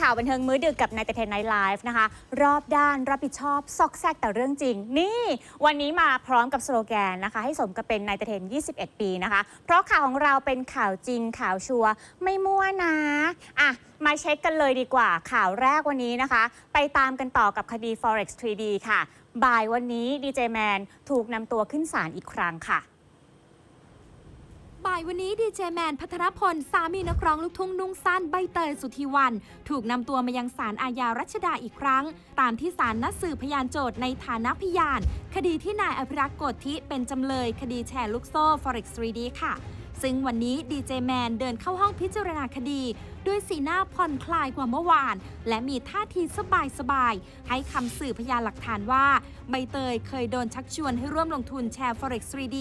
ข่าวบันเทิงมื้อดึกกับนายเตเทนไนท์ไลฟ์นะคะ รอบด้านรับผิดชอบ ซอกแซกแต่เรื่องจริง นี่ วันนี้มาพร้อมกับสโลแกนนะคะ ให้สมกับเป็นนายเทน 21 ปีนะคะ เพราะข่าวของเราเป็นข่าวจริงข่าวชัวร์ไม่มั่วนะอะมาเช็คกันเลยดีกว่าข่าวแรกวันนี้นะคะ ไปตามกันต่อกับคดี forex 3D ค่ะ บ่ายวันนี้ดีเจแมนถูกนำตัวขึ้นศาลอีกครั้งค่ะ บ่ายวันนี้ดีเจแมนพัทรพล สามีนักร้องลูกทุ่งนุ่งสั้นใบเตยสุธีวัน ถูกนำตัวมายังศาลอาญารัชดาอีกครั้ง ตามที่ศาลนัดสืบพยานโจทย์ในฐานะพยาน คดีที่นายอภิรักษ์โกธิเป็นจำเลย คดีแชร์ลูกโซ่ Forex 3D ค่ะ ซึ่งวันนี้ดีเจแมนเดินเข้าห้องพิจารณาคดี ด้วยสีหน้าผ่อนคลายกว่าเมื่อวาน และมีท่าทีสบายๆให้คำสื่อพยานหลักฐานว่า ใบเตยเคยโดนชักชวนให้ร่วมลงทุนแชร์ Forex 3D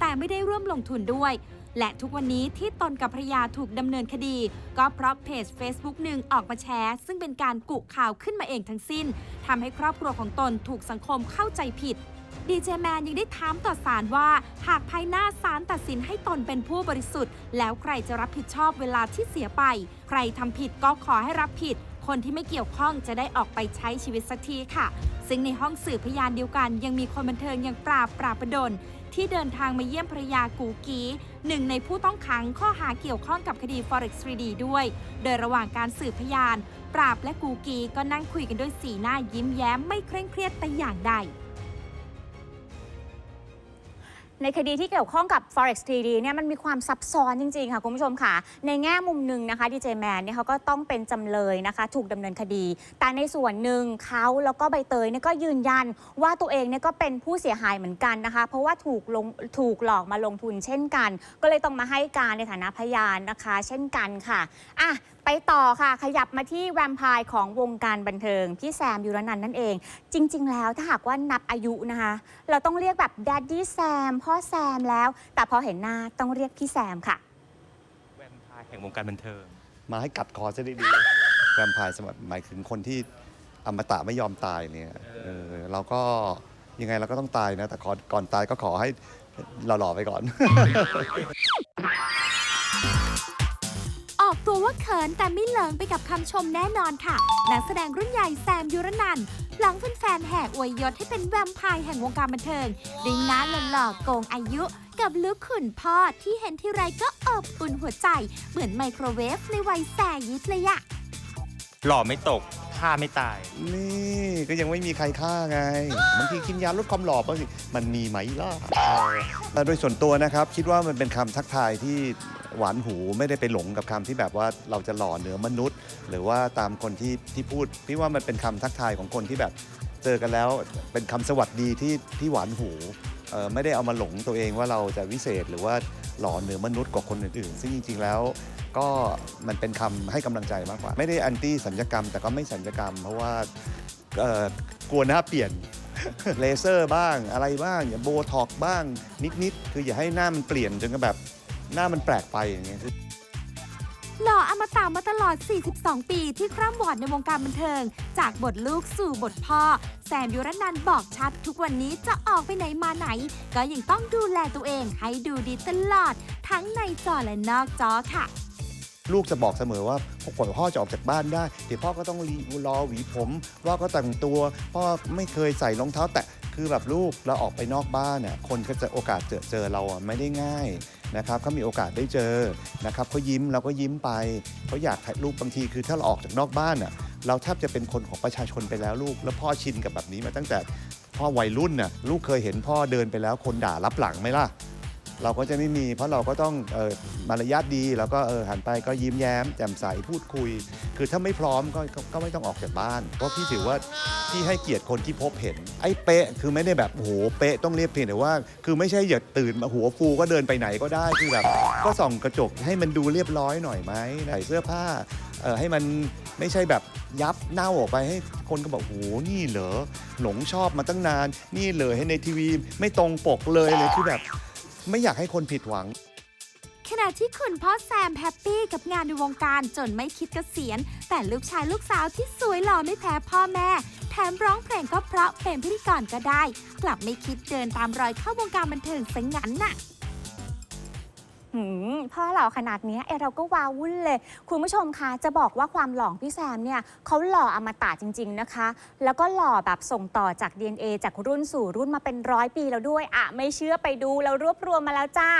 แต่ไม่ได้ร่วมลงทุนด้วย และทุกวันนี้ที่ตนกับภรรยาถูกดำเนินคดี ก็เพราะเพจ Facebook หนึ่งออกมาแชร์ ซึ่งเป็นการกุข่าวขึ้นมาเองทั้งสิ้นทำให้ครอบครัวของตนถูกสังคมเข้าใจผิด ดีเจแมนยังได้ถามต่อศาลว่า หากภายหน้าศาลตัดสินให้ตนเป็นผู้บริสุทธิ์ แล้วใครจะรับผิดชอบเวลาที่เสียไป ใครทำผิดก็ขอให้รับผิด คนที่ไม่เกี่ยวข้องจะได้ออกไปใช้ชีวิตสักทีค่ะ ซึ่งในห้องสืบพยานเดียวกัน ยังมีคนบันเทิงอย่างปราบปราบประดลที่เดินทางมาเยี่ยมภรรยากูกีหนึ่งในผู้ต้องขังข้อหาเกี่ยวข้องกับคดี Forex 3D ด้วย โดยระหว่างการสืบพยาน ปราบและกูกีก็นั่งคุยกันด้วยสีหน้ายิ้มแย้มไม่เคร่งเครียดแต่อย่างใด ในคดีที่เกี่ยวข้องกับ forex 3D เนี่ยมันมีความซับซ้อนจริงๆค่ะคุณผู้ชมค่ะ ในแง่มุมหนึ่งนะคะดีเจแมนเนี่ยเขาก็ต้องเป็นจำเลยนะคะ ถูกดำเนินคดี แต่ในส่วนหนึ่งเขาแล้วก็ใบเตยเนี่ยก็ยืนยันว่าตัวเองเนี่ยก็เป็นผู้เสียหายเหมือนกันนะคะ เพราะว่าถูกลงถูกหลอกมาลงทุนเช่นกัน ก็เลยต้องมาให้การในฐานะพยานนะคะ เช่นกันค่ะอะไปต่อค่ะ ขยับมาที่แวมไพร์ของวงการบันเทิง พี่แซมยูรนันท์นั่นเอง จริง ๆ แล้วถ้าหากว่านับอายุนะคะ เราต้องเรียกแบบ d ดดดี้แซมพ่อแซมแล้ว แต่พอเห็นหน้าต้องเรียกพี่แซมค่ะ แวมไพร์แห่งวงการบันเทิง มาให้กัดคอซะดีๆ แวมไพร์สมัยหมายถึงคนที่อมตะไม่ยอมตายเนี่ยเออเราก็ยังไงเราก็ต้องตายนะ แต่ก่อนก่อนตายก็ขอให้หล่อๆไปก่อน ออกตัวว่าเขินแต่ไม่เหลิงไปกับคำชมแน่นอนค่ะ นักแสดงรุ่นใหญ่แซมยุรนันท์ หลังแฟนๆแห่อวยยศให้เป็นแวมไพร์แห่งวงการบันเทิงดิ้งน้าหล่อๆโกงอายุ กับลุคขุนพ่อที่เห็นทีไรก็อบอุ่นหัวใจ เหมือนไมโครเวฟในวัยแสยิดเลยอะ หล่อไม่ตก ฆ่าไม่ตาย นี่ก็ยังไม่มีใครฆ่าไงบางทีกินยาลดความหล่อบางทีมันมีไหมล่ะแต่โดยส่วนตัวนะครับ คิดว่ามันเป็นคำทักทายที่หวานหูไม่ได้ไปหลงกับคำที่แบบว่าเราจะหล่อเหนือมนุษย์ หรือว่าตามคนที่ที่พูดพี่ว่ามันเป็นคำทักทายของคนที่แบบเจอกันแล้วเป็นคำสวัสดีที่ที่หวานหูเออไม่ได้เอามาหลงตัวเองว่าเราจะวิเศษหรือว่าหล่อเหนือมนุษย์กว่าคนอื่นๆ ซึ่งจริงๆแล้ว ก็มันเป็นคำให้กำลังใจมากกว่า ไม่ได้แอนตี้สัญญกรรม แต่ก็ไม่สัญญกรรม เพราะว่าเอ่อกลัวหน้าเปลี่ยน เลเซอร์บ้างอะไรบ้างอย่าโบท็อกบ้างนิดๆคืออย่าให้หน้ามันเปลี่ยนจนก็แบบหน้ามันแปลกไปอย่างเงี้ย หล่ออมตะมาตลอด 42 ปีที่คร่ำวอดในวงการบันเทิง จากบทลูกสู่บทพ่อ แซมยุรนันท์บอกชัด ทุกวันนี้จะออกไปไหนมาไหน ก็ยังต้องดูแลตัวเองให้ดูดีตลอด ทั้งในจอและนอกจอค่ะ ลูกจะบอกเสมอว่าพอกว่าพ่อจะออกจากบ้านได้เดี๋ยวพ่อก็ต้องรีรอหวีผมว่าก็แต่งตัว พ่อไม่เคยใส่รองเท้า แตะคือแบบลูกเราออกไปนอกบ้านเนี่ยคนก็จะโอกาสเจอเจอเราไม่ได้ง่ายนะครับเขามีโอกาสได้เจอนะครับเขายิ้มเราก็ยิ้มไปเขาอยากถ่ายรูปบางทีคือถ้าเราออกจากนอกบ้านอะเราแทบจะเป็นคนของประชาชนไปแล้วลูก แล้วพ่อชินกับแบบนี้มาตั้งแต่พ่อวัยรุ่นน่ะลูกเคยเห็นพ่อเดินไปแล้วคนด่ารับหลังไหมล่ะ เราก็จะไม่มี เพราะเราก็ต้องเออมารยาทดี แล้วก็เออหันไปก็ยิ้มแย้มแจ่มใสพูดคุย คือถ้าไม่พร้อมก็ก็ก็ไม่ต้องออกจากบ้าน เพราะพี่ถือว่าพี่ให้เกียรติคนที่พบเห็น ไอ้เป๊ะคือไม่ได้แบบโอ้โหเป๊ะต้องเรียบเพียงแต่ว่า คือไม่ใช่อย่าตื่นมาหัวฟูก็เดินไปไหนก็ได้คือแบบก็ส่องกระจกให้มันดูเรียบร้อยหน่อยไหมใส่เสื้อผ้าเออให้มันไม่ใช่แบบยับเน่าออกไปให้คนก็บอกโอ้โหนี่เหรอหลงชอบมาตั้งนาน นี่เลยให้ในทีวีไม่ตรงปกเลยเลยคือแบบ ไม่อยากให้คนผิดหวัง ขณะที่คุณพ่อแซมแฮปปี้กับงานในวงการจนไม่คิดเกษียณ แต่ลูกชายลูกสาวที่สวยหล่อไม่แพ้พ่อแม่ แถมร้องเพลงก็เพราะเป็นพิธีกรก็ได้ กลับไม่คิดเดินตามรอยเข้าวงการบันเทิงซะงั้นน่ะ หืมพ่อหล่อขนาดเนี้ยเอยเราก็ว้าวุ่นเลย คุณผู้ชมคะจะบอกว่าความหล่อของพี่แซมเนี่ยเขาหล่ออมตะจริง ๆนะคะ แล้วก็หล่อแบบส่งต่อจาก DNA จากรุ่นสู่รุ่นมาเป็นร้อยปีแล้วด้วยอะไม่เชื่อไปดูแล้วรวบรวมมาแล้วจ้า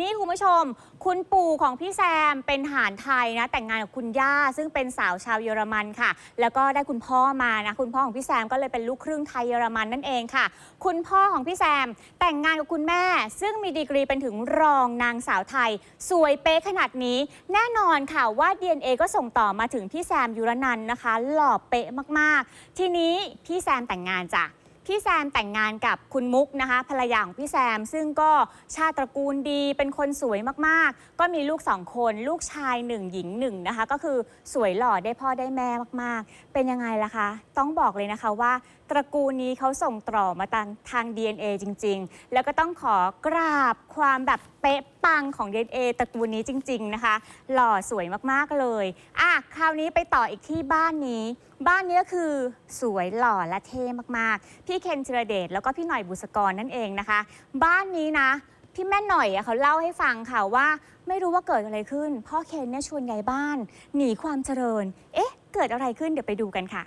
นี่คุณผู้ชม คุณปู่ของพี่แซมเป็นทหารไทยนะแต่งงานกับคุณย่า ซึ่งเป็นสาวชาวเยอรมันค่ะ แล้วก็ได้คุณพ่อมานะคุณพ่อของพี่แซมก็เลยเป็นลูกครึ่งไทยเยอรมันนั่นเองค่ะ คุณพ่อของพี่แซมแต่งงานกับคุณแม่ ซึ่งมีดีกรีเป็นถึงรองนางสาวไทยสวยเป๊ะขนาดนี้ แน่นอนค่ะว่า DNA ก็ส่งต่อมาถึงพี่แซมยุรนันท์นะคะ หล่อเป๊ะมากๆ ทีนี้พี่แซมแต่งงานจ้ะพี่แซมแต่งงานกับคุณมุกนะคะ ภรรยาของพี่แซม ซึ่งก็ชาติตระกูลดีเป็นคนสวยมากๆ ก็มีลูกสองคน ลูกชายหนึ่งหญิงหนึ่งนะคะ ก็คือสวยหล่อได้พ่อได้แม่มากๆเป็นยังไงล่ะคะ ต้องบอกเลยนะคะว่า ตระกูลนี้เขาส่งต่อมาทางทาง DNA จริง ๆ แล้วก็ต้องขอกราบความแบบเป๊ะปังของ DNA ตระกูลนี้จริง ๆ นะคะ หล่อสวยมากๆเลยอะคราวนี้ไปต่ออีกที่บ้านนี้ บ้านนี้ก็คือสวยหล่อและเท่มากๆ พี่เคนธีรเดชแล้วก็พี่หน่อยบุษกรนั่นเองนะคะ บ้านนี้นะพี่แม่หน่อยอะเขาเล่าให้ฟังค่ะว่า ไม่รู้ว่าเกิดอะไรขึ้น พ่อเคนเนี่ยชวนย้ายบ้าน หนีความเจริญ เอ๊ะ เกิดอะไรขึ้นเดี๋ยวไปดูกันค่ะ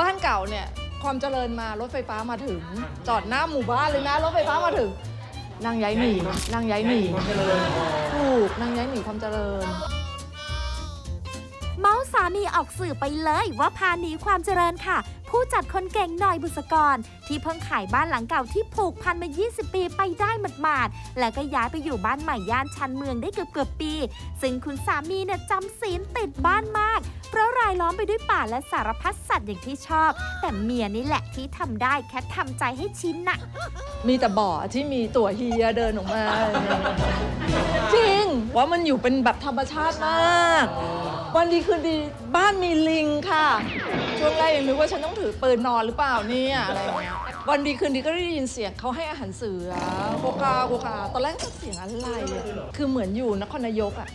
บ้านเก่าเนี่ยความเจริญมารถไฟฟ้ามาถึง จอดหน้าหมู่บ้านเลยนะ รถไฟฟ้ามาถึง นางย้ายหนีนางย้ายหนีถูกนางย้ายหนีความเจริญ เมาส์สามีออกสื่อไปเลยว่าพาหนีความเจริญค่ะ ผู้จัดคนเก่งหน่อยบุษกร ที่เพิ่งขายบ้านหลังเก่าที่ผูกพันมา 20 ปีไปได้หมาดๆ แล้วก็ย้ายไปอยู่บ้านใหม่ย่านชันเมืองได้เกือบเกือบปี ซึ่งคุณสามีเนี่ยจำศีลติดบ้านมาก เพราะรายล้อมไปด้วยป่าและสารพัดสัตว์อย่างที่ชอบ แต่เมียนี่แหละที่ทำได้แค่ทำใจให้ชินน่ะ มีแต่บ่อที่มีตัวเฮียเดินออกมา จริงว่ามันอยู่เป็นแบบธรรมชาติมาก วันดีคืนดีบ้านมีลิงค่ะ ช่วงแรกยังนึกว่าฉันต้องถือปืนนอนหรือเปล่าเนี่ยอะไรอย่างเงี้ยวันดีคืนดีก็ได้ยินเสียงเขาให้อาหารเสือโกกาโกกาตอนแรกก็เสียงอะไรอะคือเหมือนอยู่นครนายกอะ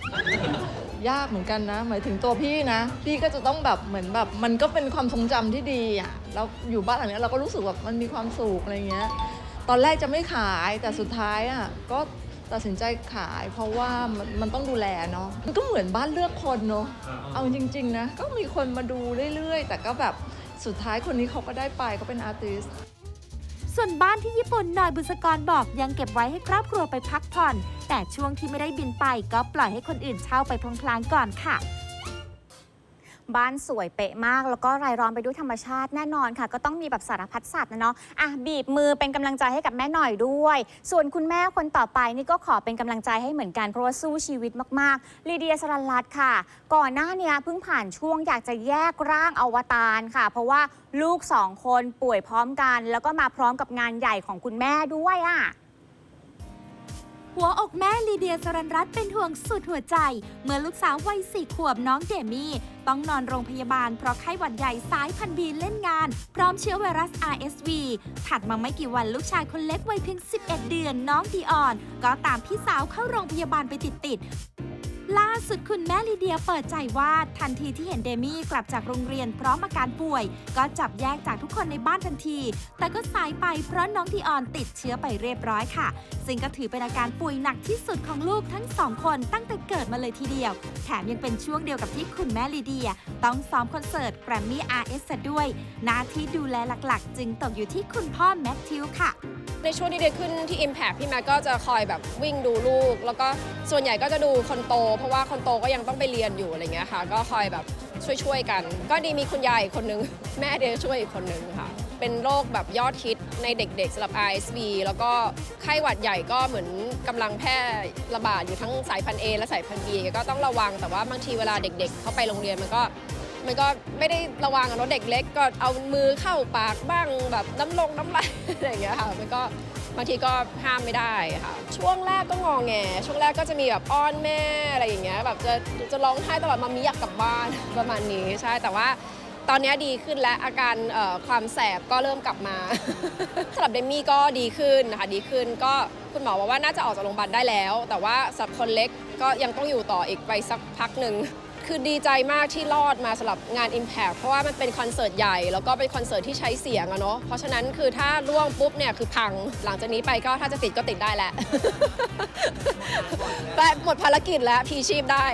ยากเหมือนกันนะ หมายถึงตัวพี่นะ พี่ก็จะต้องแบบเหมือนแบบมันก็เป็นความทรงจำที่ดีอะแล้วอยู่บ้านหลังเนี้ยเราก็รู้สึกแบบมันมีความสุขอะไรเงี้ย ตอนแรกจะไม่ขายแต่สุดท้ายอะก็ ตัดสินใจขายเพราะว่ามันมันต้องดูแลเนาะมันก็เหมือนบ้านเลือกคนเนาะเอาจริง ๆ นะ ก็มีคนมาดูเรื่อยๆ แต่ก็แบบสุดท้ายคนนี้เขาก็ได้ไปเขาเป็นอาร์ติสส่วนบ้านที่ญี่ปุ่นหน่อยบุษกรบอกยังเก็บไว้ให้ครอบครัวไปพักผ่อน แต่ช่วงที่ไม่ได้บินไปก็ปล่อยให้คนอื่นเช่าไปพลางๆก่อนค่ะ บ้านสวยเป๊ะมาก แล้วก็รายล้อมไปด้วยธรรมชาติแน่นอนค่ะ ก็ต้องมีแบบสารพัดสัตว์นะเนาะอะบีบมือเป็นกำลังใจให้กับแม่หน่อยด้วย ส่วนคุณแม่คนต่อไปนี่ก็ขอเป็นกำลังใจให้เหมือนกันเพราะว่าสู้ชีวิตมากๆลีเดียสรันรัตน์ค่ะ ก่อนหน้าเนี้ยเพิ่งผ่านช่วงอยากจะแยกร่างอวตารค่ะ เพราะว่าลูกสองคนป่วยพร้อมกัน แล้วก็มาพร้อมกับงานใหญ่ของคุณแม่ด้วยอะ หัวอกแม่ลีเดียสรันรัตน์เป็นห่วงสุดหัวใจ เมื่อลูกสาววัยสี่ขวบน้องเดมี่ ต้องนอนโรงพยาบาลเพราะไข้หวัดใหญ่สายพันธุ์บีเล่นงาน พร้อมเชื้อไวรัส RSV ถัดมาไม่กี่วันลูกชายคนเล็กวัยเพียง 11 เดือนน้องดีออน ก็ตามพี่สาวเข้าโรงพยาบาลไปติดๆล่า สุดคุณแม่ลีเดียเปิดใจว่าทันทีที่เห็นเดมี่กลับจากโรงเรียนพร้อมอาการป่วย ก็จับแยกจากทุกคนในบ้านทันที แต่ก็สายไปเพราะน้องดีออนติดเชื้อไปเรียบร้อยค่ะ ซึ่งก็ถือเป็นอาการป่วยหนักที่สุดของลูกทั้งสองคนตั้งแต่เกิดมาเลยทีเดียว แถมยังเป็นช่วงเดียวกับที่คุณแม่ลีเดีย ต้องซ้อมคอนเสิร์ตแกรมมี่ RS ด้วยหน้าที่ดูแลหลักๆ จึงตกอยู่ที่คุณพ่อแมทธิวค่ะในช่วงที่เดย์ขึ้นที่ Impact พี่แม็กก็จะคอยแบบวิ่งดูลูก แล้วก็ส่วนใหญ่ก็จะดูคนโต เพราะว่าคนโตก็ยังต้องไปเรียนอยู่อะไรเงี้ยค่ะ ก็คอยแบบช่วยๆกัน ก็ดีมีคุณยายอีกคนนึง แม่เดย์ช่วยอีกคนนึงค่ะ เป็นโรคแบบยอดฮิตในเด็กๆสำหรับ RSV แล้วก็ไข้หวัดใหญ่ก็เหมือนกำลังแพร่ระบาดอยู่ทั้งสายพันธุ์ A และสายพันธุ์ B ก็ต้องระวังแต่ว่าบางทีเวลาเด็ก ๆ เข้าไปโรงเรียนมันก็มันก็ไม่ได้ระวังอะเนาะเด็กเล็กก็เอามือเข้าปากบ้างแบบน้ำลงน้ำลายอะไรอย่างเงี้ยค่ะมันก็ บางทีก็ห้ามไม่ได้ค่ะ ช่วงแรกก็งองแง ช่วงแรกก็จะมีแบบอ้อนแม่อะไรอย่างเงี้ยแบบจะจะร้องไห้ตลอดมามีอยากกลับบ้านประมาณนี้ใช่แต่ว่าตอนนี้ดีขึ้นและอาการความแสบก็เริ่มกลับมาสำหรับเดมี่ก็ดีขึ้นนะคะดีขึ้นก็คุณหมอบอกว่าน่าจะออกจากโรงพยาบาลได้แล้ว แต่ว่าสำหรับคนเล็กก็ยังต้องอยู่ต่ออีกไปสักพักหนึ่ง คือดีใจมากที่รอดมาสำหรับงาน Impact เพราะว่ามันเป็นคอนเสิร์ตใหญ่ แล้วก็เป็นคอนเสิร์ตที่ใช้เสียงอะเนาะเพราะฉะนั้นคือถ้าล่วงปุ๊บเนี่ยคือพังหลังจากนี้ไปก็ถ้าจะติดก็ติดได้แหละ แต่หมดภารกิจแล้วพีชีพได้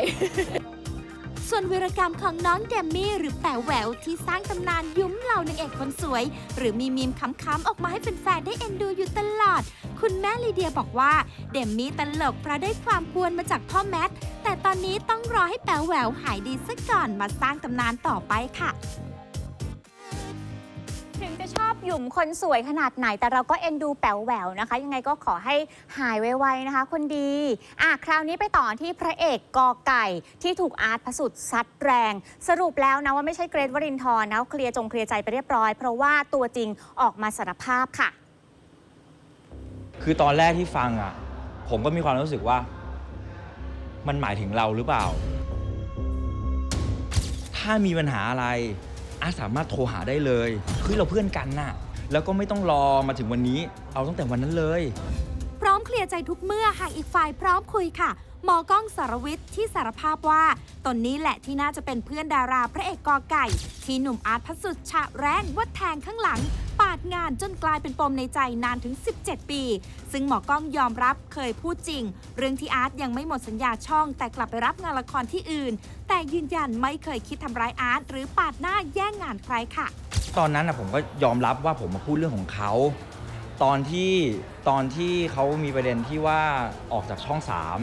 ส่วนวีรกรรมของน้องเดมมี่หรือแป๋วแหววที่สร้างตำนานยุ้มเหล่านางเอกคนสวย หรือมีมีมขำๆออกมาให้แฟนๆได้เอ็นดูอยู่ตลอด คุณแม่ลีเดียบอกว่าเดมมี่ตลกเพราะได้ความกวนมาจากพ่อแมทแต่ตอนนี้ต้องรอให้แป๋วแหววหายดีซะก่อนมาสร้างตำนานต่อไปค่ะ ถึงจะชอบหยุ่มคนสวยขนาดไหน แต่เราก็เอ็นดูแป๋วแหววนะคะ ยังไงก็ขอให้หายไวๆนะคะ คนดีอะคราวนี้ไปต่อที่พระเอกกอไก่ที่ถูกอาร์ตพระสุดซัดแรง สรุปแล้วนะว่าไม่ใช่เกรทวรินทร์นะเคลียร์จงเคลียร์ใจไปเรียบร้อย เพราะว่าตัวจริงออกมาสารภาพค่ะ คือตอนแรกที่ฟังอะ ผมก็มีความรู้สึกว่า มันหมายถึงเราหรือเปล่า ถ้ามีปัญหาอะไร อาสามารถโทรหาได้เลยคือเราเพื่อนกันน่ะ แล้วก็ไม่ต้องรอมาถึงวันนี้ เอาตั้งแต่วันนั้นเลย พร้อมเคลียร์ใจทุกเมื่อหากอีกฝ่ายพร้อมคุยค่ะหมอก้องสารวิทย์ที่สารภาพว่า ตนนี้แหละที่น่าจะเป็นเพื่อนดาราพระเอกกอไก่ ที่หนุ่มอาร์ตพระสุดฉะแรงว่าแทงข้างหลัง ดงานจนกลายเป็นปมในใจนานถึง 17 ปี ซึ่งหมอกล้องยอมรับเคยพูดจริง เรื่องที่อาร์ตยังไม่หมดสัญญาช่อง แต่กลับไปรับงานละครที่อื่น แต่ยืนยันไม่เคยคิดทำร้ายอาร์ตหรือปาดหน้าแย่งงานใครค่ะ ตอนนั้นนะผมก็ยอมรับว่าผมมาพูดเรื่องของเขา ตอนที่ตอนที่เขามีประเด็นที่ว่าออกจากช่องสาม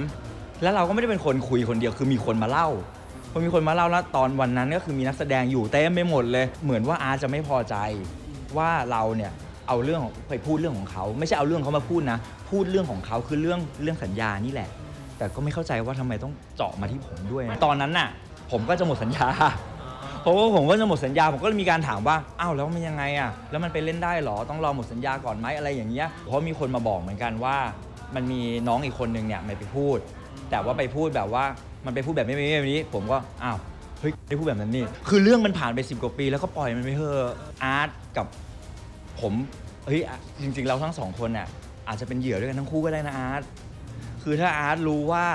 แล้วเราก็ไม่ได้เป็นคนคุยคนเดียวคือมีคนมาเล่าพอมีคนมาเล่าแล้วตอนวันนั้นก็คือมีนักแสดงอยู่เต็มไปหมดเลย เหมือนว่าอาร์ตจะไม่พอใจ ว่าเราเนี่ยเอาเรื่องของไปพูดเรื่องของเขา ไม่ใช่เอาเรื่องเขามาพูดนะ พูดเรื่องของเขาคือเรื่องเรื่องสัญญานี่แหละ แต่ก็ไม่เข้าใจว่าทำไมต้องเจาะมาที่ผมด้วยนะตอนนั้นน่ะ ผมก็จะหมดสัญญา เพราะว่าผมก็จะหมดสัญญาผมก็เลยมีการถามว่าอ้าวแล้วมันยังไงอะแล้วมันไปเล่นได้เหรอต้องรอหมดสัญญาก่อนไหมอะไรอย่างเงี้ยเพราะมีคนมาบอกเหมือนกันว่า มันมีน้องอีกคนนึงเนี่ยไม่ไปพูด แต่ว่าไปพูดแบบว่ามันไปพูดแบบไม่ไม่แบบนี้ ผมก็อ้าว เฮ้ยได้พูดแบบนั้นนี่ คือเรื่องมันผ่านไปสิบกว่าปี แล้วก็ปล่อยมันไปเถอะอาร์ตกับผมเฮ้ยจริง ๆ เราทั้งสองคนน่ะอาจจะเป็นเหยื่อด้วยกันทั้งคู่ก็ได้นะอาร์ตคือถ้าอาร์ตรู้ว่า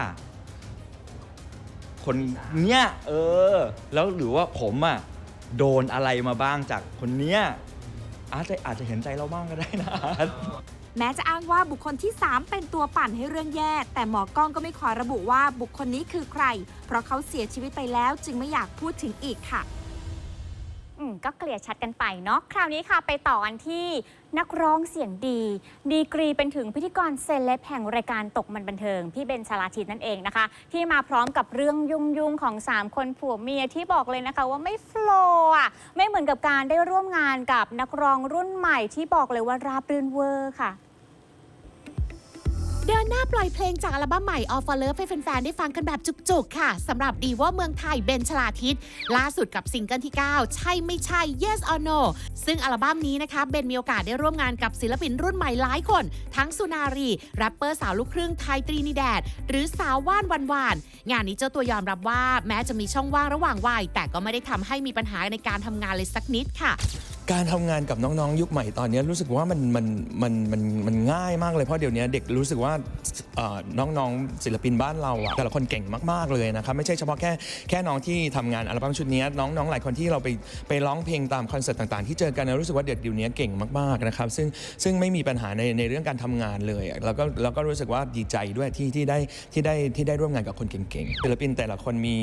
คนเนี้ยเออ แล้วหรือว่าผมอะโดนอะไรมาบ้างจากคนเนี้ยอาร์ตจะอาจจะเห็นใจเราบ้างก็ได้นะอาร์ต แม้จะอ้างว่าบุคคลที่ 3 เป็นตัวปั่นให้เรื่องแย่ แต่หมอกล้องก็ไม่ขอระบุว่าบุคคลนี้คือใคร เพราะเขาเสียชีวิตไปแล้วจึงไม่อยากพูดถึงอีกค่ะ อืมก็เกลี่ยชัดกันไปเนาะคราวนี้ค่ะไปต่อกันที่นักร้องเสียงดี ดีกรีเป็นถึงพิธีกรเซเลบแห่งรายการตกมันบันเทิง พี่เบนชลาทิตนั่นเองนะคะ ที่มาพร้อมกับเรื่องยุ่งๆของ 3 คนผัวเมียที่บอกเลยนะคะว่าไม่โฟลว์อะไม่เหมือนกับการได้ร่วมงานกับนักร้องรุ่นใหม่ที่บอกเลยว่าราบรื่นเวอร์ค่ะ เดินหน้าปล่อยเพลงจากอัลบั้มใหม่ All for Love ให้แฟนๆ ได้ฟังกันแบบจุกๆ ค่ะสำหรับดีว่าเมืองไทยเบนชลาทิศล่าสุดกับซิงเกิลที่ 9 ใช่ไม่ใช่ Yes or No ซึ่งอัลบั้มนี้นะคะเบนมีโอกาสได้ร่วมงานกับศิลปินรุ่นใหม่หลายคน ทั้งสุนารีแรปเปอร์สาวลูกครึ่งไทยตรีนิแดด หรือสาวว่านวันวาน งานนี้เจ้าตัวยอมรับว่าแม้จะมีช่องว่างระหว่างวัยแต่ก็ไม่ได้ทำให้มีปัญหาในการทำงานเลยสักนิดค่ะ การทำงานกับน้องๆ ยุคใหม่ตอนนี้รู้สึกว่ามันมันมันมันมันง่ายมากเลยเพราะเดี๋ยวนี้เด็กรู้สึกว่าเอ่อน้องๆศิลปินบ้านเราอะแต่ละคนเก่งมากๆเลยนะครับไม่ใช่เฉพาะแค่แค่น้องที่ทำงานอัลบั้มชุดนี้น้องๆหลายคนที่เราไปไปร้องเพลงตามคอนเสิร์ตต่างๆ ที่เจอกันนะรู้สึกว่าเด็กเดี๋ยวนี้เก่งมากๆนะครับซึ่งซึ่งไม่มีปัญหาในในเรื่องการทำงานเลยแล้วก็แล้วก็รู้สึกว่าดีใจด้วยที่ที่ได้ที่ได้ที่ได้ร่วมงานกับคนเก่งๆศิลปินแต่ละคนมี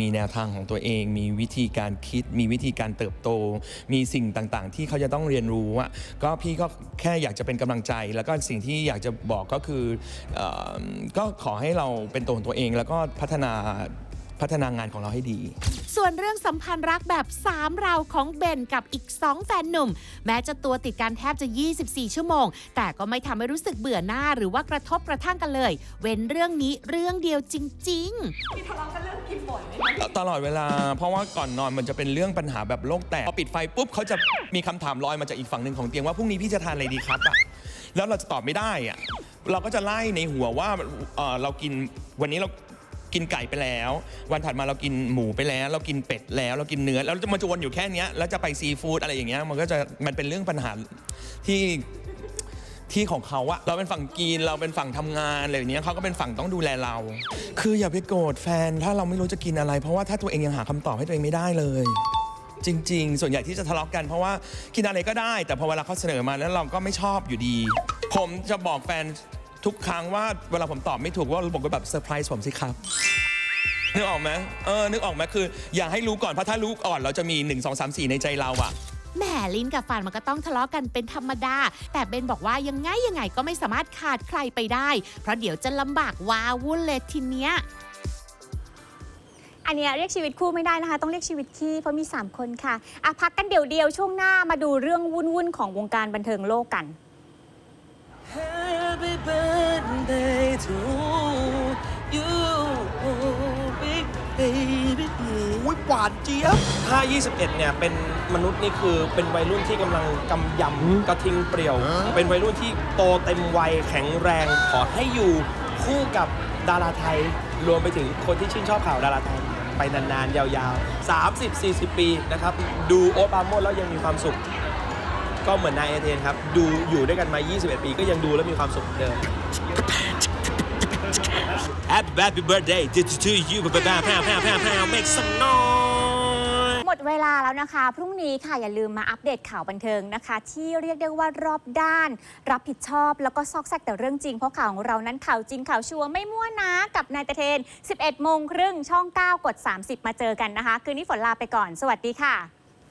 มีแนวทางของตัวเอง มีวิธีการคิด มีวิธีการเติบโต มีสิ่งต่างๆ ที่เขาจะต้องเรียนรู้อะก็พี่ก็แค่อยากจะเป็นกำลังใจ แล้วก็สิ่งที่อยากจะบอกก็คือเออก็ขอให้เราเป็นตัวของตัวเองแล้วก็พัฒนา พัฒนางานของเราให้ดี ส่วนเรื่องสัมพันธ์รักแบบ 3 เราของเบนกับอีก 2 แฟนหนุ่ม แม้จะตัวติดกันแทบจะ 24 ชั่วโมง แต่ก็ไม่ทำให้รู้สึกเบื่อหน้าหรือว่ากระทบกระทั่งกันเลย เว้นเรื่องนี้เรื่องเดียวจริงๆตลอดเวลา เพราะว่าก่อนนอนมันจะเป็นเรื่องปัญหาแบบโลกแตกพอปิดไฟปุ๊บเขาจะมีคำถามลอยมาจากอีกฝั่งหนึ่งของเตียงว่าพรุ่งนี้พี่จะทานอะไรดีครับอะแล้วเราจะตอบไม่ได้อะเราก็จะไล่ในหัวว่าเอ่อเรากินวันนี้เรา กินไก่ไปแล้ว วันถัดมาเรากินหมูไปแล้ว เรากินเป็ดแล้วเรากินเนื้อแล้วเราจะมาจวนอยู่แค่เนี้ยแล้วจะไปซีฟู้ดอะไรอย่างเงี้ยมันก็จะมันเป็นเรื่องปัญหาที่ที่ของเขาอะเราเป็นฝั่งกินเราเป็นฝั่งทำงานอะไรอย่างเนี้ยเขาก็เป็นฝั่งต้องดูแลเรา คืออย่าไปโกรธแฟนถ้าเราไม่รู้จะกินอะไร เพราะว่าถ้าตัวเองยังหาคำตอบให้ตัวเองไม่ได้เลย จริง ๆ ส่วนใหญ่ที่จะทะเลาะกันเพราะว่ากินอะไรก็ได้ แต่พอเวลาเขาเสนอมาแล้วเราก็ไม่ชอบอยู่ดี ผมจะบอกแฟน ทุกครั้งว่าเวลาผมตอบไม่ถูกว่าผมก็แบบเซอร์ไพรส์ผมสิครับ นึกออกไหมเออ นึกออกไหมคือ อย่าให้รู้ก่อนเพราะถ้ารู้ก่อนเราจะมี 1 2 3 4 ในใจเราอะแหมลิ้นกับฟันมันก็ต้องทะเลาะกันเป็นธรรมดา แต่เบนบอกว่ายังไงยังไงก็ไม่สามารถขาดใครไปได้ เพราะเดี๋ยวจะลำบากว้าวุ่นเลยทีเนี้ยอันเนี้ยเรียกชีวิตคู่ไม่ได้นะคะ ต้องเรียกชีวิตขี้เพราะมี 3 คนค่ะอะพักกันเดี๋ยวเดียวช่วงหน้ามาดูเรื่องวุ่นๆของวงการบันเทิงโลกกัน Happy birthday to you big baby โอ้ยหวานเจี๊ยบ ถ้า 21 เนี่ย เป็นมนุษย์นี่คือเป็นวัยรุ่นที่กำลังกำยำกระทิงเปรี่ยว เป็นวัยรุ่นที่โตเต็มวัยแข็งแรง ขอให้อยู่คู่กับดาราไทย รวมไปถึงคนที่ชื่นชอบข่าวดาราไทย ไปนานๆ ยาวๆ 30-40 ปีนะครับ ดูโอ๊ตปราโมดแล้วยังมีความสุข ก็เหมือนนายเอเทนครับ ดูอยู่ด้วยกันมา 21 ปี ก็ยังดูแล้วมีความสุขเหมือนเดิม Happy Happy Birthday to you พาวพาวพาวพาวพว make some noise หมดเวลาแล้วนะคะ พรุ่งนี้ค่ะ อย่าลืมมาอัปเดตข่าวบันเทิงนะคะ ที่เรียกได้ว่ารอบด้าน รับผิดชอบแล้วก็ซอกแซกแต่เรื่องจริง เพราะข่าวของเรานั้นข่าวจริงข่าวชัวร์ไม่มั่วนะกับนายตะเทน 11 โมงครึ่งช่อง 9 กด 30 มาเจอกันนะคะ คืนนี้ฝนลาไปก่อน สวัสดีค่ะ